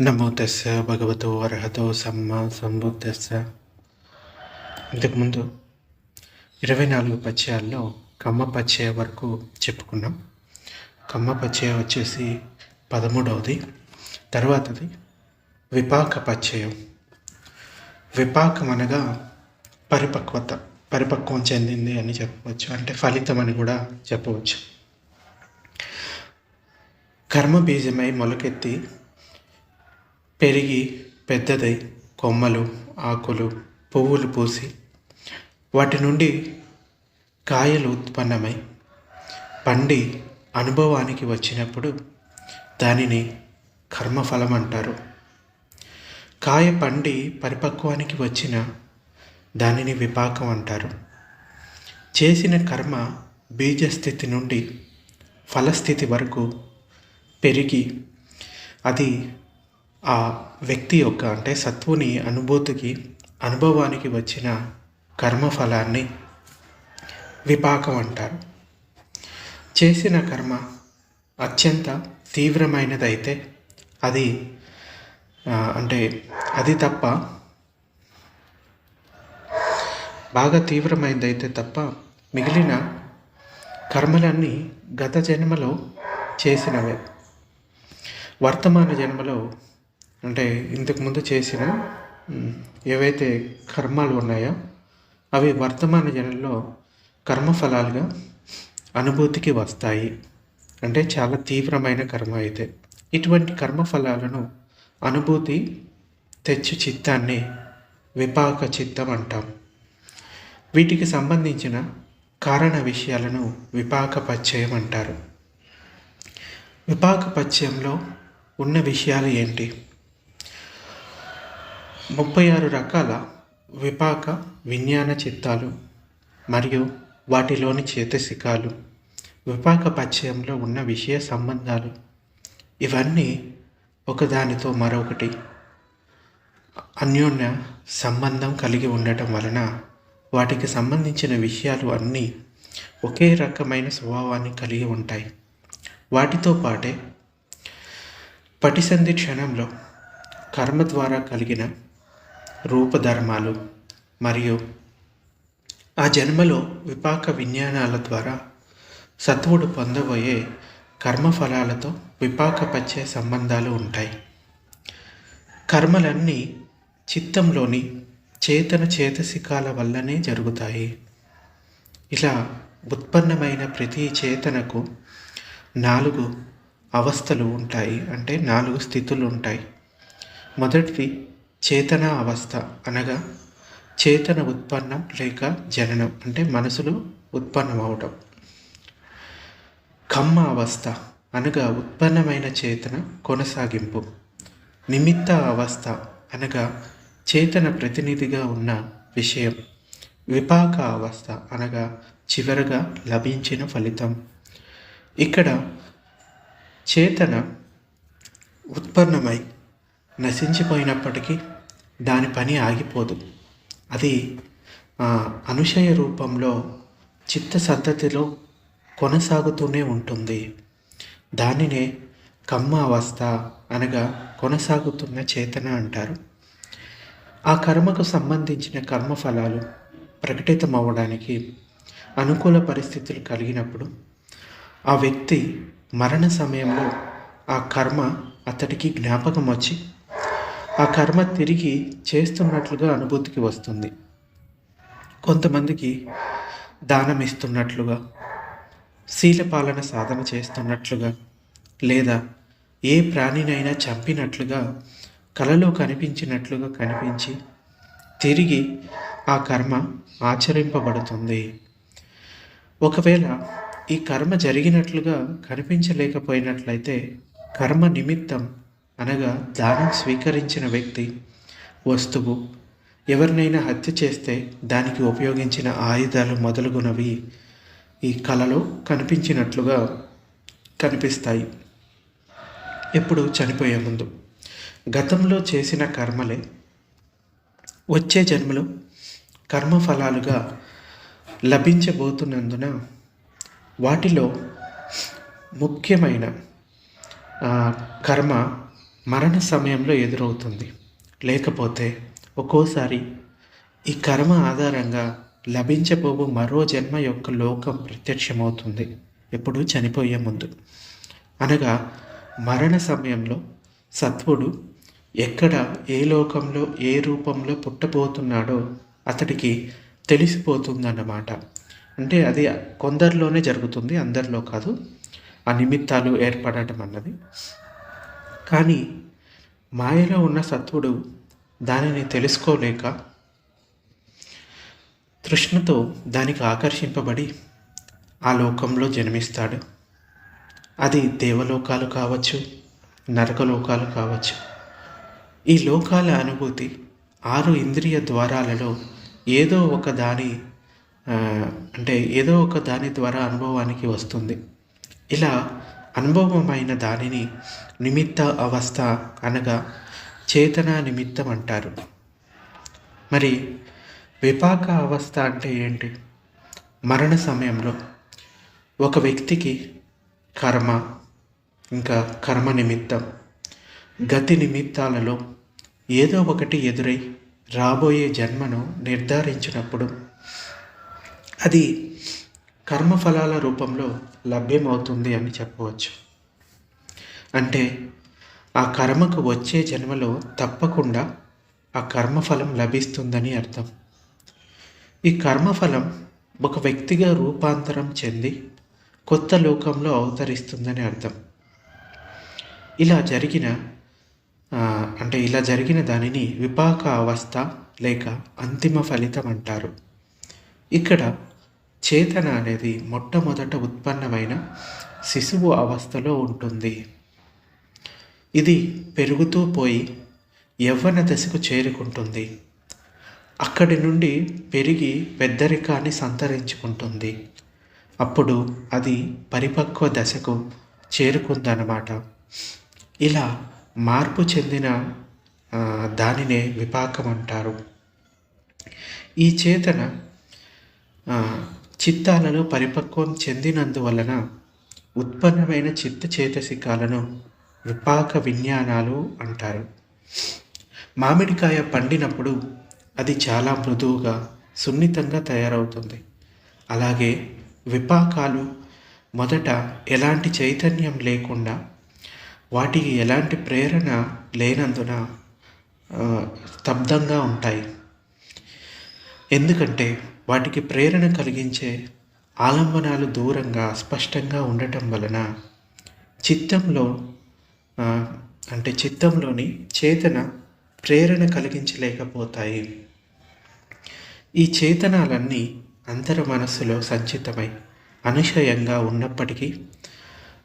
నమో తెస్స భగవతో అర్హతో సమ్మ సంబుద్ధస్స ఇంతకుముందు ఇరవై నాలుగు పచ్చయాల్లో కమ్మ పచ్చయ వరకు చెప్పుకున్నాం. కమ్మ పచ్చయ వచ్చేసి పదమూడవది తర్వాతది విపాక పచ్చయం. విపాకం అనగా పరిపక్వత పరిపక్వం చెందింది అని చెప్పవచ్చు అంటే ఫలితం అని కూడా చెప్పవచ్చు. కర్మ బీజమై మొలకెత్తి పెరిగి పెద్దదై కొమ్మలు ఆకులు పువ్వులు పూసి వాటి నుండి కాయలు ఉత్పన్నమై పండి అనుభవానికి వచ్చినప్పుడు దానిని కర్మఫలం అంటారు. కాయ పండి పరిపక్వానికి వచ్చిన దానిని విపాకం అంటారు. చేసిన కర్మ బీజస్థితి నుండి ఫలస్థితి వరకు పెరిగి అది ఆ వ్యక్తి యొక్క అంటే సత్వుని అనుభూతికి అనుభవానికి వచ్చిన కర్మఫలాన్ని విపాకం అంటారు. చేసిన కర్మ అత్యంత తీవ్రమైనదైతే అది అంటే అది తప్ప బాగా తీవ్రమైనదైతే తప్ప మిగిలిన కర్మలన్నీ గత జన్మలో చేసినవే. వర్తమాన జన్మలో అంటే ఇంతకుముందు చేసిన ఏవైతే కర్మాలు ఉన్నాయో అవి వర్తమాన జనంలో కర్మఫలాలుగా అనుభూతికి వస్తాయి. అంటే చాలా తీవ్రమైన కర్మ అయితే. ఇటువంటి కర్మఫలాలను అనుభూతి తెచ్చు చిత్తాన్ని విపాక చిత్తం అంటాం. వీటికి సంబంధించిన కారణ విషయాలను విపాక పచ్చయం అంటారు. విపాక పచ్చయంలో ఉన్న విషయాలు ఏంటి? ముప్పై ఆరు రకాల విపాక విజ్ఞాన చిత్తాలు మరియు వాటిలోని చేతసికాలు విపాక పరిచయంలో ఉన్న విషయ సంబంధాలు. ఇవన్నీ ఒకదానితో మరొకటి. అన్యోన్య సంబంధం కలిగి ఉండటం వలన వాటికి సంబంధించిన విషయాలు అన్నీ ఒకే రకమైన స్వభావాన్ని కలిగి ఉంటాయి. వాటితో పాటే పటిసంధి క్షణంలో కర్మ ద్వారా కలిగిన రూపధర్మాలు మరియు ఆ జన్మలో విపాక విజ్ఞానాల ద్వారా సత్వుడు పొందబోయే కర్మఫలాలతో విపాకపచ్చే సంబంధాలు ఉంటాయి. కర్మలన్నీ చిత్తంలోని చేతన చేతసికాల వల్లనే జరుగుతాయి. ఇలా ఉత్పన్నమైన ప్రతి చేతనకు నాలుగు అవస్థలు ఉంటాయి. అంటే నాలుగు స్థితులు ఉంటాయి. మొదటిది చేతన అవస్థ అనగా చేతన ఉత్పన్నం లేక జననం అంటే మనసులో ఉత్పన్నం అవడం కమ్మ అవస్థ అనగా ఉత్పన్నమైన చేతన కొనసాగింపు. నిమిత్త అవస్థ అనగా చేతన ప్రతినిధిగా ఉన్న విషయం. విపాక అవస్థ అనగా చివరగా లభించిన ఫలితం. ఇక్కడ చేతన ఉత్పన్నమై నశించిపోయినప్పటికీ దాని పని ఆగిపోదు. అది ఆ, అనుశయ రూపంలో చిత్తసద్ధతిలో కొనసాగుతూనే ఉంటుంది. దానినే కమ్మ అవస్థ అనగా కొనసాగుతున్న చేతన అంటారు. ఆ కర్మకు సంబంధించిన కర్మఫలాలు ప్రకటితమవ్వడానికి అనుకూల పరిస్థితులు కలిగినప్పుడు ఆ వ్యక్తి మరణ సమయంలో ఆ కర్మ అతడికి జ్ఞాపకం వచ్చి ఆ కర్మ తిరిగి చేస్తున్నట్లుగా అనుభూతికి వస్తుంది. కొంతమందికి దానం ఇస్తున్నట్లుగా శీలపాలన సాధన చేస్తున్నట్లుగా లేదా ఏ ప్రాణినైనా చంపినట్లుగా కలలో కనిపించినట్లుగా కనిపించి తిరిగి ఆ కర్మ ఆచరింపబడుతుంది. ఒకవేళ ఈ కర్మ జరిగినట్లుగా కనిపించలేకపోయినట్లయితే కర్మ నిమిత్తం అనగా దానం స్వీకరించిన వ్యక్తి వస్తువు ఎవరినైనా హత్య చేస్తే దానికి ఉపయోగించిన ఆయుధాలు మొదలుగునవి ఈ కళలో కనిపించినట్లుగా కనిపిస్తాయి. ఎప్పుడు చనిపోయే ముందు. గతంలో చేసిన కర్మలే వచ్చే జన్మలో కర్మఫలాలుగా లభించబోతున్నందున వాటిలో ముఖ్యమైన కర్మ మరణ సమయంలో ఎదురవుతుంది. లేకపోతే ఒక్కోసారి ఈ కర్మ ఆధారంగా లభించబోవు మరో జన్మ యొక్క లోకం ప్రత్యక్షమవుతుంది. ఎప్పుడు చనిపోయే ముందు. అనగా మరణ సమయంలో సత్వుడు ఎక్కడ ఏ లోకంలో ఏ రూపంలో పుట్టబోతున్నాడో అతడికి తెలిసిపోతుందన్నమాట. అంటే అది కొందరిలోనే జరుగుతుంది అందరిలో కాదు. ఆ నిమిత్తాలు ఏర్పడటం అన్నది. కానీ మాయలో ఉన్న సత్వుడు దానిని తెలుసుకోలేక తృష్ణతో దానికి ఆకర్షింపబడి ఆ లోకంలో జన్మిస్తాడు. అది దేవలోకాలు కావచ్చు నరకలోకాలు కావచ్చు. ఈ లోకాల అనుభూతి ఆరు ఇంద్రియ ద్వారాలలో ఏదో ఒక దాని అంటే ఏదో ఒక దాని ద్వారా అనుభవానికి వస్తుంది. ఇలా అనుభవమైన దానిని నిమిత్త అవస్థ అనగా చేతన నిమిత్తం అంటారు. మరి విపాక అవస్థ అంటే ఏంటి? మరణ సమయంలో ఒక వ్యక్తికి కర్మ ఇంకా కర్మ నిమిత్తం గతి నిమిత్తాలలో ఏదో ఒకటి ఎదురై రాబోయే జన్మను నిర్ధారించినప్పుడు అది కర్మఫలాల రూపంలో లభ్యమవుతుంది అని చెప్పవచ్చు. అంటే ఆ కర్మకు వచ్చే జన్మలో తప్పకుండా ఆ కర్మఫలం లభిస్తుందని అర్థం. ఈ కర్మఫలం ఒక వ్యక్తిగా రూపాంతరం చెంది కొత్త లోకంలో అవతరిస్తుందని అర్థం. ఇలా జరిగిన అంటే ఇలా జరిగిన దానిని విపాక అవస్థ లేక అంతిమ ఫలితం అంటారు. ఇక్కడ చేతన అనేది మొట్టమొదట ఉత్పన్నమైన శిశువు అవస్థలో ఉంటుంది. ఇది పెరుగుతూ పోయి యవ్వన దశకు చేరుకుంటుంది. అక్కడి నుండి పెరిగి పెద్దరికాన్ని సంతరించుకుంటుంది. అప్పుడు అది పరిపక్వ దశకు చేరుకుందన్నమాట. ఇలా మార్పు చెందిన దానినే విపాకం అంటారు. ఈ చేతన చిత్తాలలో పరిపక్వం చెందినందువలన ఉత్పన్నమైన చిత్త చేతసికాలను విపాక విజ్ఞానాలు అంటారు. మామిడికాయ పండినప్పుడు అది చాలా మృదువుగా సున్నితంగా తయారవుతుంది. అలాగే విపాకాలు మొదట ఎలాంటి చైతన్యం లేకుండా వాటికి ఎలాంటి ప్రేరణ లేనందున స్తబ్దంగా ఉంటాయి. ఎందుకంటే వాటికి ప్రేరణ కలిగించే ఆలంబనాలు దూరంగా స్పష్టంగా ఉండటం వలన చిత్తంలో అంటే చిత్తంలోని చేతన ప్రేరణ కలిగించలేకపోతాయి. ఈ చేతనాలన్నీ అంతర మనస్సులో సంచితమై అనుశయంగా ఉన్నప్పటికీ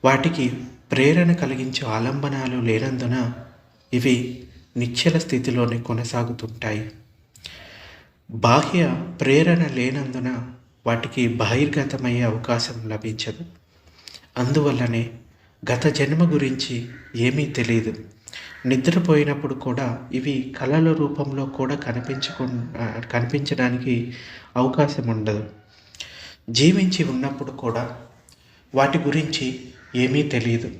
వాటికి ప్రేరణ కలిగించే ఆలంబనాలు లేనందున ఇవి నిశ్చల స్థితిలోనే కొనసాగుతుంటాయి. బాహ్య ప్రేరణ లేనందున వాటికి బహిర్గతమయ్యే అవకాశం లభించదు. అందువల్లనే గత జన్మ గురించి ఏమీ తెలియదు. నిద్రపోయినప్పుడు కూడా ఇవి కళల రూపంలో కూడా కనిపించుకు కనిపించడానికి అవకాశం ఉండదు. జీవించి ఉన్నప్పుడు కూడా వాటి గురించి ఏమీ తెలియదు.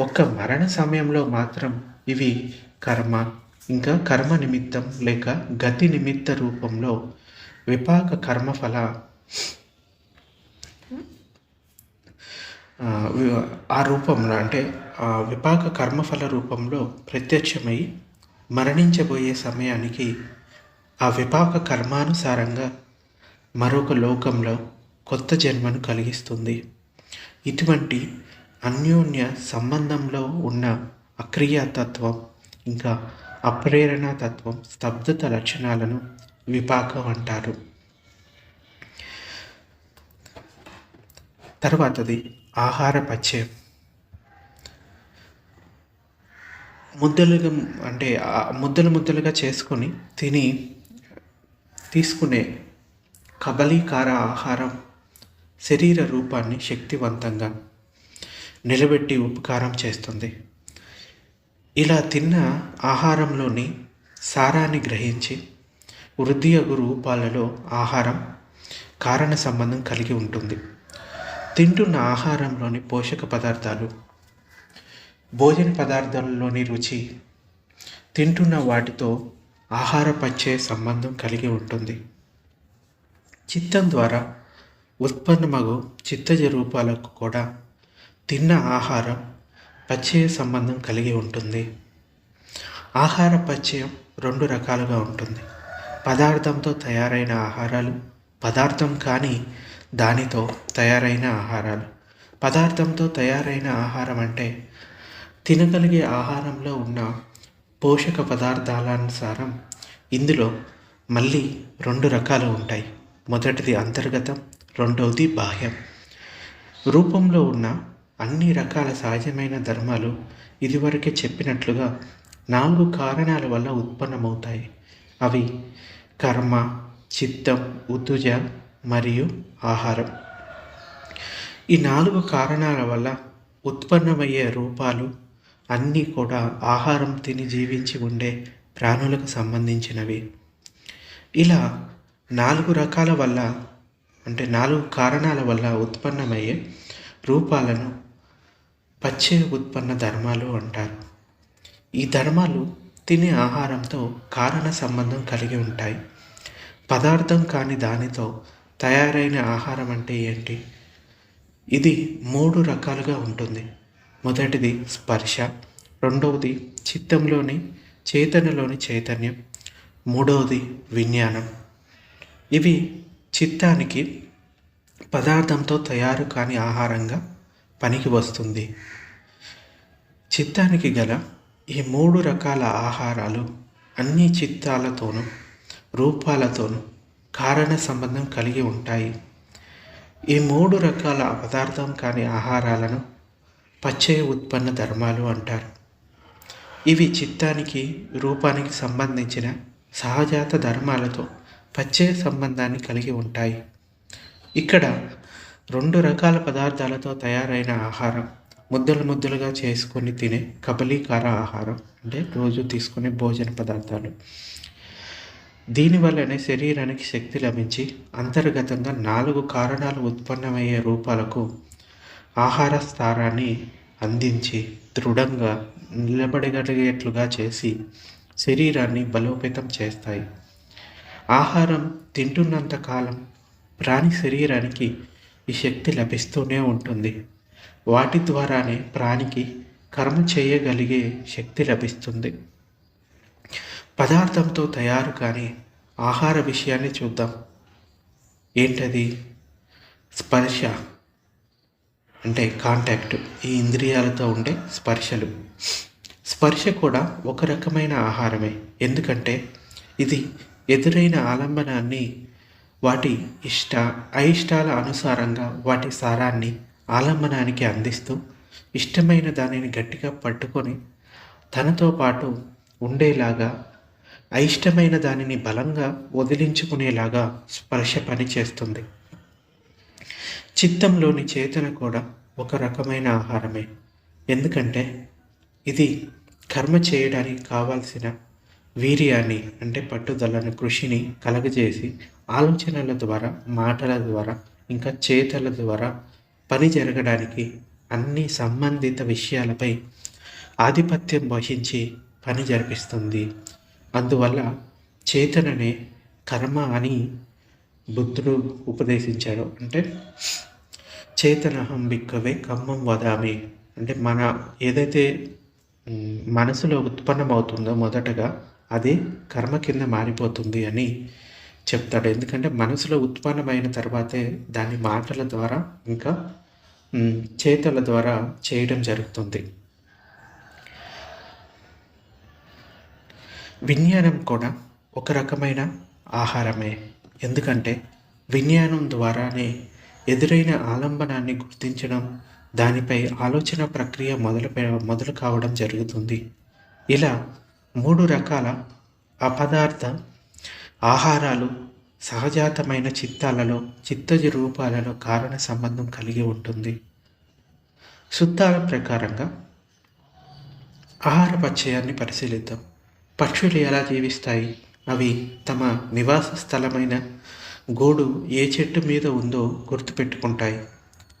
ఒక్క మరణ సమయంలో మాత్రం ఇవి కర్మ ఇంకా కర్మ నిమిత్తం లేక గతి నిమిత్త రూపంలో విపాక కర్మఫల ఆ రూపంలో అంటే విపాక కర్మఫల రూపంలో ప్రత్యక్షమై మరణించబోయే సమయానికి ఆ విపాక కర్మానుసారంగా మరొక లోకంలో కొత్త జన్మను కలిగిస్తుంది. ఇటువంటి అన్యోన్య సంబంధంలో ఉన్న అక్రియాతత్వం ఇంకా అప్రేరణ తత్వం స్తబ్దత లక్షణాలను విపాకం అంటారు. తర్వాతది ఆహార పచ్చయం ముద్దలుగా అంటే ముద్దలు ముద్దలుగా చేసుకొని తిని తీసుకునే కబలీకార ఆహారం శరీర రూపాన్ని శక్తివంతంగా నిలబెట్టి ఉపకారం చేస్తుంది. ఇలా తిన్న ఆహారంలోని సారాన్ని గ్రహించి వృద్ధియగు రూపాలలో ఆహారం కారణ సంబంధం కలిగి ఉంటుంది. తింటున్న ఆహారంలోని పోషక పదార్థాలు భోజన పదార్థాలలోని రుచి తింటున్న వాటితో ఆహార పచ్చే సంబంధం కలిగి ఉంటుంది. చిత్తం ద్వారా ఉత్పన్నమగు చిత్తజ రూపాలకు కూడా తిన్న ఆహారం పచ్చయ సంబంధం కలిగి ఉంటుంది. ఆహార పచ్చయం రెండు రకాలుగా ఉంటుంది. పదార్థంతో తయారైన ఆహారాలు పదార్థం కానీ దానితో తయారైన ఆహారాలు. పదార్థంతో తయారైన ఆహారం అంటే తినగలిగే ఆహారంలో ఉన్న పోషక పదార్థాలానుసారం ఇందులో మళ్ళీ రెండు రకాలు ఉంటాయి. మొదటిది అంతర్గతం రెండవది బాహ్యం. రూపంలో ఉన్న అన్ని రకాల సహజమైన ధర్మాలు ఇదివరకే చెప్పినట్లుగా నాలుగు కారణాల వల్ల ఉత్పన్నమవుతాయి. అవి కర్మ చిత్తం ఉతుజ మరియు ఆహారం. ఈ నాలుగు కారణాల వల్ల ఉత్పన్నమయ్యే రూపాలు అన్నీ కూడా ఆహారం తిని జీవించి ఉండే ప్రాణులకు సంబంధించినవి. ఇలా నాలుగు రకాల వల్ల అంటే నాలుగు కారణాల వల్ల ఉత్పన్నమయ్యే రూపాలను పచ్చే ఉత్పన్న ధర్మాలు అంటారు. ఈ ధర్మాలు తినే ఆహారంతో కారణ సంబంధం కలిగి ఉంటాయి. పదార్థం కాని దానితో తయారైన ఆహారం అంటే ఏంటి? ఇది మూడు రకాలుగా ఉంటుంది. మొదటిది స్పర్శ రెండవది చిత్తంలోని చేతనలోని చైతన్యం మూడవది విజ్ఞానం. ఇవి చిత్తానికి పదార్థంతో తయారు కాని ఆహారంగా పనికి వస్తుంది. చిత్తానికి గల ఈ మూడు రకాల ఆహారాలు అన్ని చిత్తాలతోనూ రూపాలతోనూ కారణ సంబంధం కలిగి ఉంటాయి. ఈ మూడు రకాల పదార్థం కాని ఆహారాలను పచ్చయ ఉత్పన్న ధర్మాలు అంటారు. ఇవి చిత్తానికి రూపానికి సంబంధించిన సహజాత ధర్మాలతో పచ్చయ సంబంధాన్ని కలిగి ఉంటాయి. ఇక్కడ రెండు రకాల పదార్థాలతో తయారైన ఆహారం. ముద్దలు ముద్దలుగా చేసుకొని తినే కబలీకార ఆహారం. అంటే రోజు తీసుకునే భోజన పదార్థాలు. దీనివల్లనే శరీరానికి శక్తి లభించి అంతర్గతంగా నాలుగు కారణాలు ఉత్పన్నమయ్యే రూపాలకు ఆహార స్థానాన్ని అందించి దృఢంగా నిలబడగలిగేట్లుగా చేసి శరీరాన్ని బలోపేతం చేస్తాయి. ఆహారం తింటున్నంత కాలం ప్రాణి శరీరానికి ఈ శక్తి లభిస్తూనే ఉంటుంది. వాటి ద్వారానే ప్రాణికి కర్మ చేయగలిగే శక్తి లభిస్తుంది. పదార్థంతో తయారు కానీ ఆహార విషయాన్ని చూద్దాం. ఏంటది? స్పర్శ అంటే కాంటాక్ట్ ఈ ఇంద్రియాలతో ఉండే స్పర్శలు. స్పర్శ కూడా ఒక రకమైన ఆహారమే. ఎందుకంటే ఇది ఎదురైన ఆలంబనాన్ని వాటి ఇష్ట అయిష్టాల అనుసారంగా వాటి సారాన్ని ఆలంబనానికి అందిస్తూ ఇష్టమైన దానిని గట్టిగా పట్టుకొని తనతో పాటు ఉండేలాగా అయిష్టమైన దానిని బలంగా వదిలించుకునేలాగా స్పర్శ పనిచేస్తుంది చిత్తంలోని చేతన కూడా ఒక రకమైన ఆహారమే. ఎందుకంటే ఇది కర్మ చేయడానికి కావాల్సిన వీర్యాన్ని అంటే పట్టుదలను కృషిని కలగజేసి ఆలోచనల ద్వారా మాటల ద్వారా ఇంకా చేతల ద్వారా పని జరగడానికి అన్ని సంబంధిత విషయాలపై ఆధిపత్యం వహించి పని జరిపిస్తుంది. అందువల్ల చేతననే కర్మ అని బుద్ధుడు ఉపదేశించాడు. అంటే చేతనహం బిక్కవే కమ్మం వదామి. అంటే మన ఏదైతే మనసులో ఉత్పన్నమవుతుందో మొదటగా అదే కర్మ కింద మారిపోతుంది అని చెప్తాడు. ఎందుకంటే మనసులో ఉత్పన్నమైన తర్వాతే దాని మాటల ద్వారా ఇంకా చేతుల ద్వారా చేయడం జరుగుతుంది. విజ్ఞానం కూడా ఒక రకమైన ఆహారమే. ఎందుకంటే విజ్ఞానం ద్వారానే ఎదురైన ఆలంబనాన్ని గుర్తించడం దానిపై ఆలోచన ప్రక్రియ మొదలు మొదలు కావడం జరుగుతుంది. ఇలా మూడు రకాల అపదార్థ ఆహారాలు సహజాతమైన చిత్తాలలో చిత్తజ రూపాలలో కారణ సంబంధం కలిగి ఉంటుంది. సుత్తాల ప్రకారంగా ఆహార పచ్చయాన్ని పరిశీలిద్దాం. పక్షులు ఎలా జీవిస్తాయి? అవి తమ నివాస స్థలమైన గోడు ఏ చెట్టు మీద ఉందో గుర్తుపెట్టుకుంటాయి.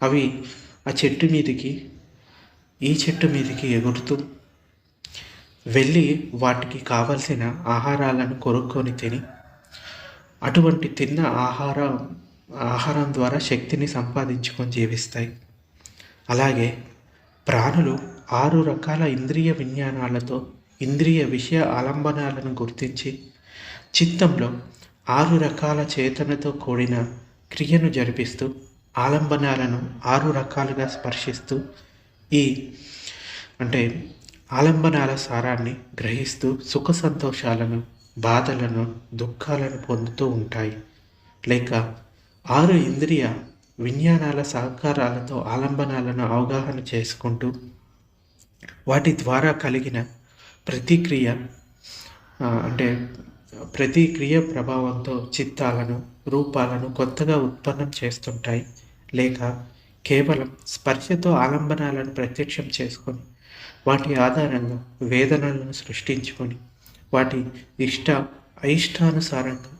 అవి ఆ చెట్టు మీదకి ఈ చెట్టు మీదకి ఎగురుతూ వెళ్ళి వాటికి కావలసిన ఆహారాలను కొనుక్కొని తిని అటువంటి తిన్న ఆహారం ఆహారం ద్వారా శక్తిని సంపాదించుకొని జీవిస్తాయి. అలాగే ప్రాణులు ఆరు రకాల ఇంద్రియ విజ్ఞానాలతో ఇంద్రియ విషయ ఆలంబనాలను గుర్తించి చిత్తంలో ఆరు రకాల చేతనతో కూడిన క్రియను జరిపిస్తూ ఆలంబనాలను ఆరు రకాలుగా స్పర్శిస్తూ ఈ అంటే ఆలంబనాల సారాన్ని గ్రహిస్తూ సుఖ సంతోషాలను బాధలను దుఃఖాలను పొందుతూ ఉంటాయి. లేక ఆరు ఇంద్రియ విజ్ఞానాల సహకారాలతో ఆలంబనాలను అవగాహన చేసుకుంటూ వాటి ద్వారా కలిగిన ప్రతిక్రియ అంటే ప్రతిక్రియ ప్రభావంతో చిత్తాలను రూపాలను కొత్తగా ఉత్పన్నం చేస్తుంటాయి. లేక కేవలం స్పర్శతో ఆలంబనాలను ప్రత్యక్షం చేసుకొని వాటి ఆధారంగా వేదనలను సృష్టించుకొని వాటి ఇష్ట అయిష్టానుసారంగా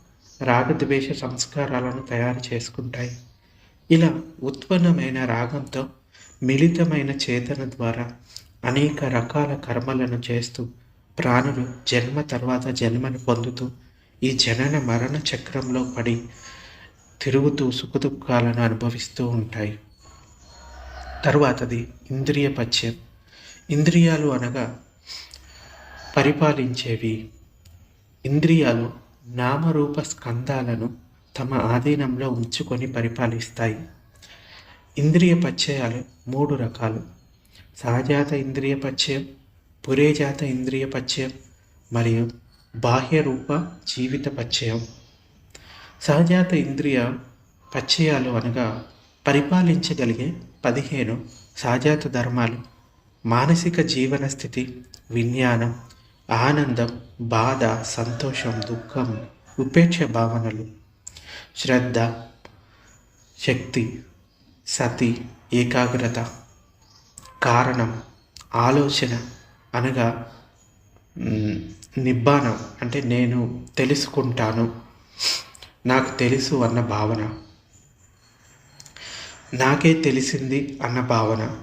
రాగద్వేష సంస్కారాలను తయారు చేసుకుంటాయి. ఇలా ఉత్పన్నమైన రాగంతో మిళితమైన చేతన ద్వారా అనేక రకాల కర్మలను చేస్తూ ప్రాణులు జన్మ తర్వాత జన్మను పొందుతూ ఈ జనన మరణ చక్రంలో పడి తిరుగుతూ సుఖదుఖాలను అనుభవిస్తూ ఉంటాయి. తరువాతది ఇంద్రియ పశ్యం ఇంద్రియాలు అనగా పరిపాలించేవి. ఇంద్రియాలు నామరూప స్కందాలను తమ ఆధీనంలో ఉంచుకొని పరిపాలిస్తాయి. ఇంద్రియ పచ్చయాలు మూడు రకాలు. సహజాత ఇంద్రియ పచ్చయం పురేజాత ఇంద్రియ పచ్చయం మరియు బాహ్య రూప జీవిత పచ్చయం సహజాత ఇంద్రియ పచ్చయాలు అనగా పరిపాలించగలిగే పదిహేను సహజాత ధర్మాలు మానసిక జీవన స్థితి విజ్ఞానం ఆనందం బాధ సంతోషం దుఃఖం ఉపేక్ష భావనలు శ్రద్ధ శక్తి సతి ఏకాగ్రత కారణం ఆలోచన అనగా నిబ్బానం అంటే నేను తెలుసుకుంటాను నాకు తెలుసు అన్న భావన. నాకే తెలిసింది అన్న భావన.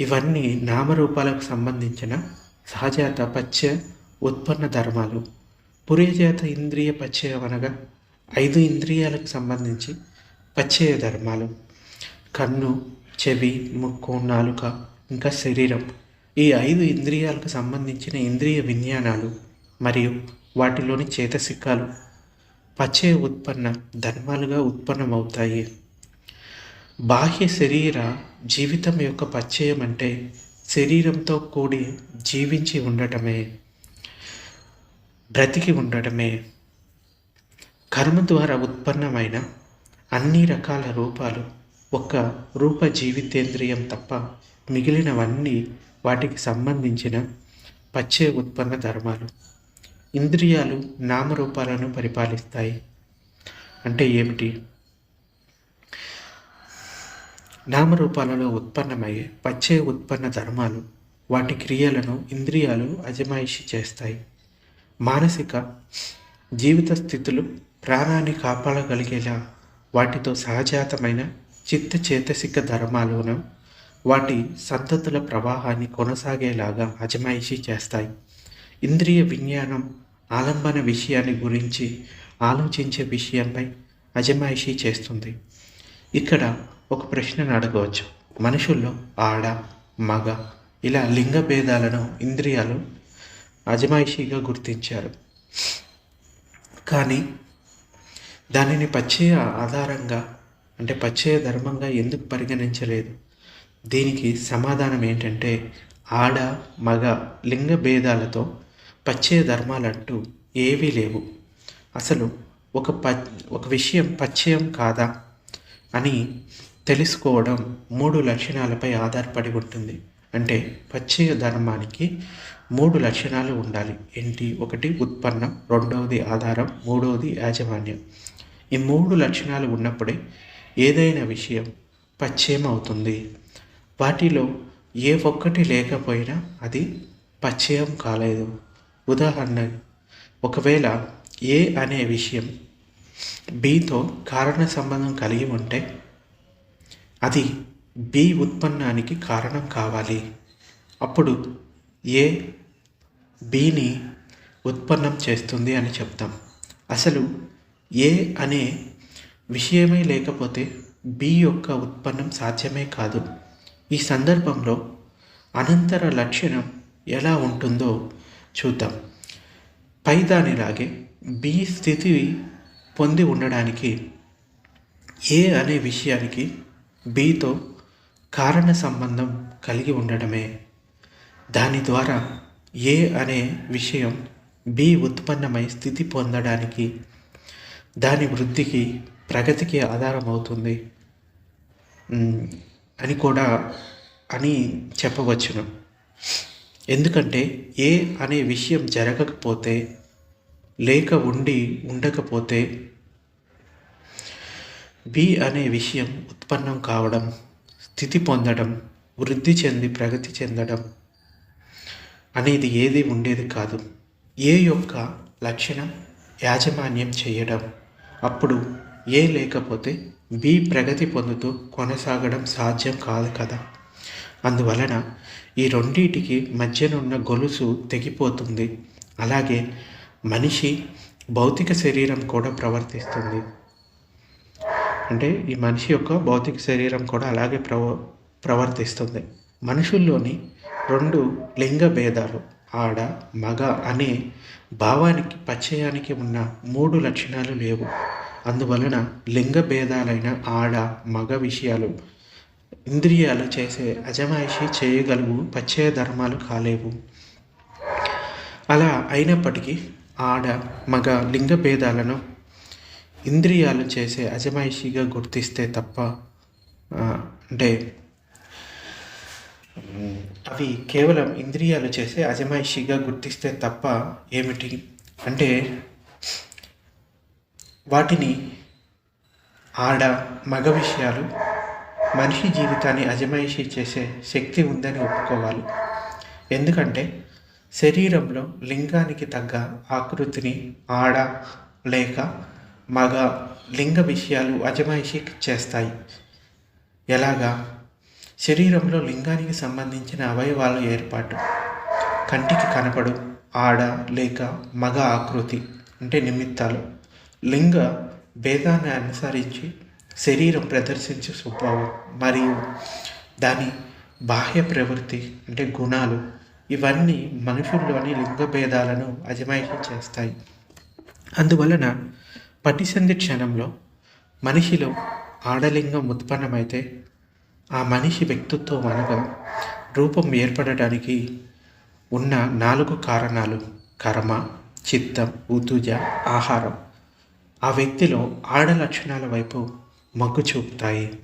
ఇవన్నీ నామరూపాలకు సంబంధించిన సహజాత పచ్చ ఉత్పన్న ధర్మాలు. పురేజాత ఇంద్రియ పచ్చయం అనగా ఐదు ఇంద్రియాలకు సంబంధించి పచ్చయ ధర్మాలు. కన్ను చెవి ముక్కు నాలుక ఇంకా శరీరం. ఈ ఐదు ఇంద్రియాలకు సంబంధించిన ఇంద్రియ విజ్ఞానాలు మరియు వాటిలోని చేతసిక్కాలు పచ్చయ ఉత్పన్న ధర్మాలుగా ఉత్పన్నమవుతాయి. బాహ్య శరీర జీవితం యొక్క పచ్చయం అంటే శరీరంతో కూడి జీవించి ఉండటమే బ్రతికి ఉండటమే కర్మ ద్వారా ఉత్పన్నమైన అన్ని రకాల రూపాలు ఒక్క రూప జీవితేంద్రియం తప్ప మిగిలినవన్నీ వాటికి సంబంధించిన పచ్చే ఉత్పన్న ధర్మాలు. ఇంద్రియాలు నామరూపాలను పరిపాలిస్తాయి. అంటే ఏమిటి? నామరూపాలలో ఉత్పన్నమయ్యే పచ్చే ఉత్పన్న ధర్మాలు వాటి క్రియలను ఇంద్రియాలు అజమాయిషి చేస్తాయి. మానసిక జీవిత స్థితులు ప్రాణాన్ని కాపాడగలిగేలా వాటితో సహజాతమైన చిత్త చేతసిక ధర్మాలను వాటి సంతతుల ప్రవాహాన్ని కొనసాగేలాగా అజమాయిషి చేస్తాయి. ఇంద్రియ విజ్ఞానం ఆలంబన విషయాన్ని గురించి ఆలోచించే విషయంపై అజమాయిషి చేస్తుంది. ఇక్కడ ఒక ప్రశ్నను అడగవచ్చు. మనుషుల్లో ఆడ మగ ఇలా లింగ భేదాలను ఇంద్రియాలు అజమాయిషీగా గుర్తించారు. కానీ దానిని పచ్చయ ఆధారంగా అంటే పచ్చయ ధర్మంగా ఎందుకు పరిగణించలేదు? దీనికి సమాధానం ఏంటంటే ఆడ మగ లింగ భేదాలతో పచ్చయ ధర్మాలంటూ ఏవీ లేవు. అసలు ఒక ప ఒక విషయం పచ్చయం కాదా అని తెలుసుకోవడం మూడు లక్షణాలపై ఆధారపడి ఉంటుంది. అంటే పచ్చయ ధర్మానికి మూడు లక్షణాలు ఉండాలి. ఏంటి? ఒకటి ఉత్పన్నం రెండవది ఆధారం మూడవది యాజమాన్యం. ఈ మూడు లక్షణాలు ఉన్నప్పుడే ఏదైనా విషయం పచ్చయం అవుతుంది వాటిలో ఏ ఒక్కటి లేకపోయినా అది పచ్చయం కాలేదు. ఉదాహరణ ఒకవేళ ఏ అనే విషయం బీతో కారణ సంబంధం కలిగి ఉంటే అది బి ఉత్పన్నానికి కారణం కావాలి. అప్పుడు ఏ బిని ఉత్పన్నం చేస్తుంది అని చెప్తాం. అసలు ఏ అనే విషయమే లేకపోతే బి యొక్క ఉత్పన్నం సాధ్యమే కాదు. ఈ సందర్భంలో అనంతర లక్షణం ఎలా ఉంటుందో చూద్దాం. పై దానిలాగే బి స్థితి పొంది ఉండడానికి ఏ అనే విషయానికి బితో కారణ సంబంధం కలిగి ఉండడమే. దాని ద్వారా ఏ అనే విషయం బి ఉత్పన్నమై స్థితి పొందడానికి దాని వృద్ధికి ప్రగతికి ఆధారమవుతుంది. అని కూడా అని చెప్పవచ్చును. ఎందుకంటే ఏ అనే విషయం జరగకపోతే లేక ఉండి ఉండకపోతే బి అనే విషయం ఉత్పన్నం కావడం స్థితి పొందడం వృద్ధి చెంది ప్రగతి చెందడం అనేది ఏది ఉండేది కాదు. ఏ యొక్క లక్షణం యాజమాన్యం చేయడం. అప్పుడు ఏ లేకపోతే బి ప్రగతి పొందుతూ కొనసాగడం సాధ్యం కాదు కదా. అందువలన ఈ రెండింటికి మధ్యనున్న గొలుసు తెగిపోతుంది. అలాగే మనిషి భౌతిక శరీరం కూడా ప్రవర్తిస్తుంది. అంటే ఈ మనిషి యొక్క భౌతిక శరీరం కూడా అలాగే ప్రవ ప్రవర్తిస్తుంది. మనుషుల్లోని రెండు లింగ భేదాలు ఆడ మగ అనే భావానికి పచ్చయానికి ఉన్న మూడు లక్షణాలు లేవు. అందువలన లింగ భేదాలైన ఆడ మగ విషయాలు ఇంద్రియాలు చేసే అజమాయిషి చేయగలవు పచ్చయ ధర్మాలు కాలేవు. అలా అయినప్పటికీ ఆడ మగ లింగ భేదాలను ఇంద్రియాలు చేసే అజమాయిషిగా గుర్తిస్తే తప్ప అంటే అవి కేవలం ఇంద్రియాలు చేసే అజమాయిషిగా గుర్తిస్తే తప్ప ఏమిటి? అంటే వాటిని ఆడ మగ విషయాలు మనిషి జీవితాన్ని అజమాయిషి చేసే శక్తి ఉందని ఒప్పుకోవాలి. ఎందుకంటే శరీరంలో లింగానికి తగ్గ ఆకృతిని ఆడ లేక మగ లింగ విషయాలు అజమాయిషి చేస్తాయి. ఎలాగా? శరీరంలో లింగానికి సంబంధించిన అవయవాల ఏర్పాటు. కంటికి కనపడు ఆడ లేక మగ ఆకృతి అంటే నిమిత్తాలు. లింగ భేదాన్ని అనుసరించి శరీరం ప్రదర్శించే స్వభావం మరియు దాని బాహ్య ప్రవృత్తి అంటే గుణాలు ఇవన్నీ మనుషుల్లోని లింగ భేదాలను అజమాయిషి చేస్తాయి. అందువలన పటిసంధి క్షణంలో మనిషిలో ఆడలింగం ఉత్పన్నమైతే ఆ మనిషి వ్యక్తిత్వం అనగా రూపం ఏర్పడడానికి ఉన్న నాలుగు కారణాలు కర్మ చిత్తం ఉతుజ ఆహారం. ఆ వ్యక్తిలో ఆడ లక్షణాల వైపు మొగ్గు చూపుతాయి.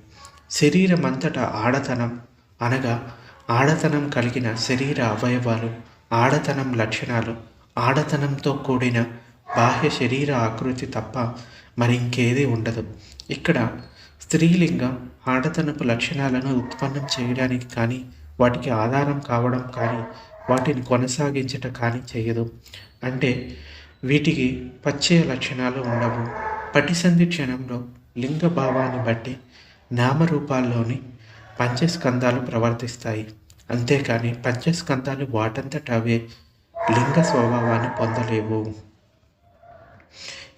శరీరం అంతటా ఆడతనం అనగా ఆడతనం కలిగిన శరీర అవయవాలు ఆడతనం లక్షణాలు ఆడతనంతో కూడిన బాహ్య శరీర ఆకృతి తప్ప మరింకేది ఉండదు. ఇక్కడ స్త్రీలింగం ఆడతనపు లక్షణాలను ఉత్పన్నం చేయడానికి కానీ వాటికి ఆధారం కావడం కానీ వాటిని కొనసాగించట కానీ చేయదు. అంటే వీటికి పచ్చయ లక్షణాలు ఉండవు. పటిసంధి క్షణంలో లింగ భావాన్ని బట్టి నామరూపాల్లోని పంచస్కందాలు ప్రవర్తిస్తాయి. అంతేకాని పంచస్కందాలు వాటంతట అవే లింగ స్వభావాన్ని పొందలేవు.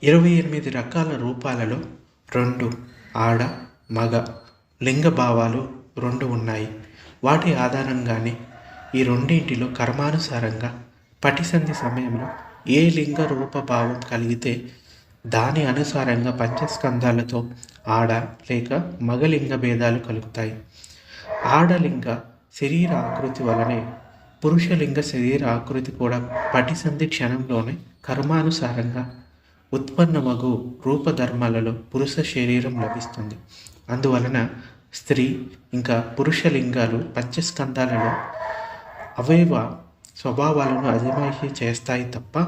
ఇరవై ఎనిమిది రకాల రూపాలలో రెండు ఆడ మగ లింగ భావాలు రెండు ఉన్నాయి. వాటి ఆధారంగానే ఈ రెండింటిలో కర్మానుసారంగా పటిసంధి సమయంలో ఏ లింగ రూపభావం కలిగితే దాని అనుసారంగా పంచస్కందాలతో ఆడ లేక మగలింగ భేదాలు కలుగుతాయి. ఆడలింగ శరీర ఆకృతి వలనే పురుషలింగ శరీర ఆకృతి కూడా పటిసంధి క్షణంలోనే కర్మానుసారంగా ఉత్పన్నమగు రూపధర్మాలలో పురుష శరీరం లభిస్తుంది. అందువలన స్త్రీ ఇంకా పురుష లింగాలు పంచస్కంధాలలో అవయవ స్వభావాలను అజమాయిషి చేస్తాయి తప్ప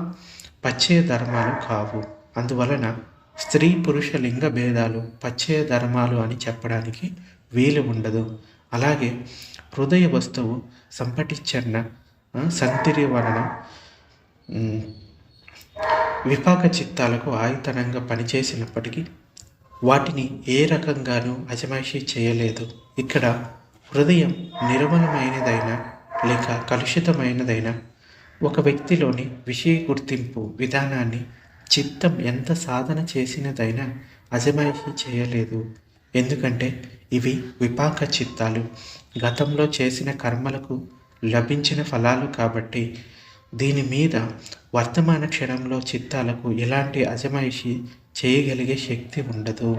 పచ్చయ ధర్మాలు కావు. అందువలన స్త్రీ పురుష లింగ భేదాలు పచ్చయ ధర్మాలు అని చెప్పడానికి వీలు ఉండదు. అలాగే హృదయ వస్తువు సంపటిచ్చన్న సంతిరి వలన విపాక చిత్తాలకు ఆయుతనంగా పనిచేసినప్పటికీ వాటిని ఏ రకంగానూ అజమాయిషీ చేయలేదు. ఇక్కడ హృదయం నిర్మలమైనదైనా లేక కలుషితమైనదైనా ఒక వ్యక్తిలోని విషయ గుర్తింపు విధానాన్ని చిత్తం ఎంత సాధన చేసినదైనా అజమాయిషీ చేయలేదు. ఎందుకంటే ఇవి విపాక చిత్తాలు. గతంలో చేసిన కర్మలకు లభించిన ఫలాలు కాబట్టి దీని మీద వర్తమాన క్షణంలో చిత్తాలకు ఎలాంటి అజమాయిషీ చేయగలిగే శక్తి ఉండదు.